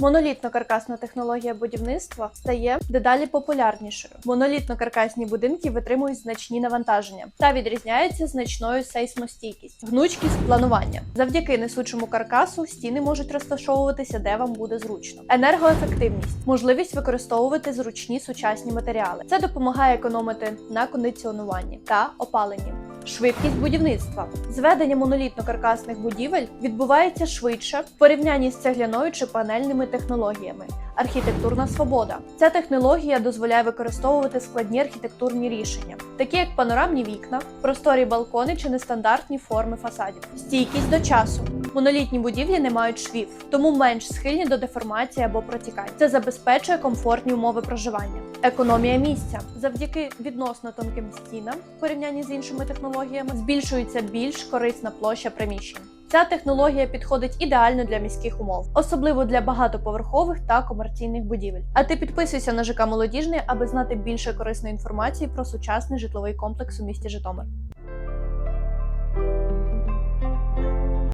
Монолітно-каркасна технологія будівництва стає дедалі популярнішою. Монолітно-каркасні будинки витримують значні навантаження та відрізняються значною сейсмостійкістю, гнучкість планування. Завдяки несучому каркасу стіни можуть розташовуватися де вам буде зручно. Енергоефективність можливість використовувати зручні сучасні матеріали. Це допомагає економити на кондиціонуванні та опаленні. Швидкість будівництва. Зведення монолітно-каркасних будівель відбувається швидше в порівнянні з цегляною чи панельними технологіями. Архітектурна свобода. Ця технологія дозволяє використовувати складні архітектурні рішення, такі як панорамні вікна, просторі балкони чи нестандартні форми фасадів. Стійкість до часу. Монолітні будівлі не мають швів, тому менш схильні до деформації або протікань. Це забезпечує комфортні умови проживання. Економія місця завдяки відносно тонким стінам в порівнянні з іншими технологіями збільшується більш корисна площа приміщень. Ця технологія підходить ідеально для міських умов, особливо для багатоповерхових та комерційних будівель. А ти підписуйся на ЖК Молодіжний, аби знати більше корисної інформації про сучасний житловий комплекс у місті Житомир.